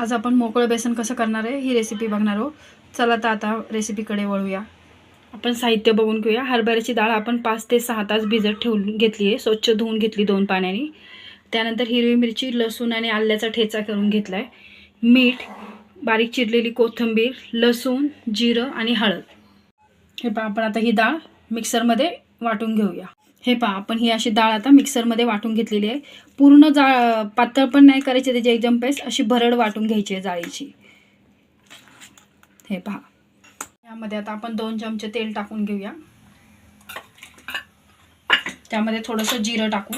आज आपण मोकळं बेसन कसं करणार आहे ही रेसिपी बघणार आहोत. चला तर आता रेसिपीकडे वळूया. आपण साहित्य बघून घेऊया. हरभऱ्याची डाळ आपण पाच ते सहा तास भिजत ठेवून घेतली आहे. स्वच्छ धुवून घेतली दोन पाण्याने. त्यानंतर हिरवी मिरची लसूण आणि आल्याचा ठेचा करून घेतला आहे मीठ बारीक चिरलेली कोथिंबीर लसूण जिरं आणि हळद. हे पण आपण आता ही डाळ मिक्सरमध्ये वाटून घेऊया. हे पहा आपण ही अशी डाळ आता मिक्सरमध्ये वाटून घेतलेली आहे. पूर्ण जाळ पातळ पण नाही करायची त्याची एकदम पेस्ट अशी भरड वाटून घ्यायची आहे जाळीची. हे पहा. यामध्ये आता आपण दोन चमचे तेल टाकून घेऊया. त्यामध्ये थोडंसं जिरं टाकू.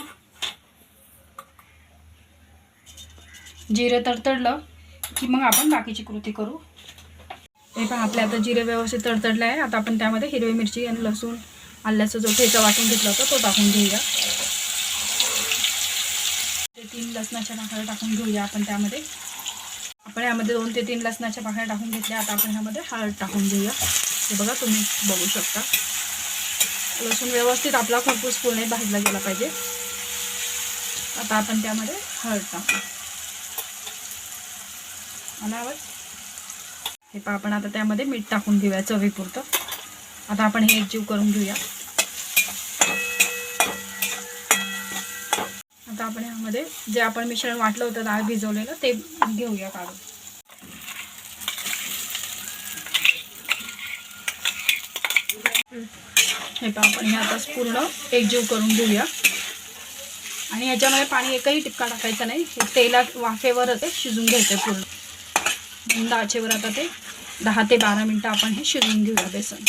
जिरं तडतडलं की मग आपण बाकीची कृती करू. हे पहा आपल्या आता जिरे व्यवस्थित तडतडले आहे. आता आपण त्यामध्ये हिरवी मिरची आणि लसूण आल्याचा जो ठेचा वाटून घेतला होता तो टाकून घेऊया. ते तीन लसणाच्या पाकळ्या टाकून घेऊया आपण त्यामध्ये. आपण यामध्ये दोन ते तीन लसणाच्या पाकळ्या टाकून घेतल्या आता आपण ह्यामध्ये हळद टाकून घेऊया. हे बघा तुम्ही बघू शकता. लसूण व्यवस्थित आपला खरपूस पूर्ण भाजला गेला पाहिजे. आता आपण त्यामध्ये हळद टाकू. आला आवाज? हे पहा आपण आता त्यामध्ये मीठ टाकून घेऊया चवीपुरतं. आता आपण हे एकजीव करून घेऊया. आता आपण ह्यामध्ये जे आपण मिश्रण वाटलं होतं डाळ भिजवलेलं ते घेऊया काढून. हे पहा आपण हे आता पूर्ण एकजीव करून घेऊया. आणि ह्याच्यामध्ये पाणी एकही टिपका टाकायचा नाही. तेला वाफेवरच ते शिजून घ्यायचं पूर्ण. मंद आता ते दहा ते बारा मिनटं आपण हे शिजवून घेऊया बेसन.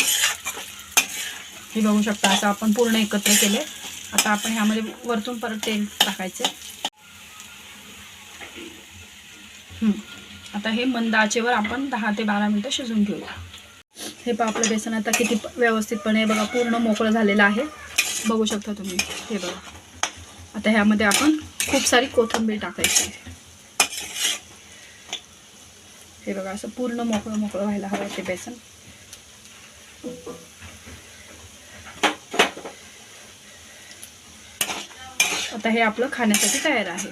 हे बघू शकता असं आपण पूर्ण एकत्र केले. आता आपण ह्यामध्ये वरतून परत तेल टाकायचे. आता हे मंद आचेवर आपण दहा ते बारा मिनटं शिजवून घेऊया. हे पहा आपलं बेसन आता किती व्यवस्थितपणे बघा पूर्ण मोकळं झालेलं आहे. बघू शकता तुम्ही हे बघा. आता ह्यामध्ये आपण खूप सारी कोथिंबीर टाकायची. हे बघा असं पूर्ण मोकळं मोकळं व्हायला हवं ते बेसन. आता हे आपलं खाण्यासाठी तयार आहे.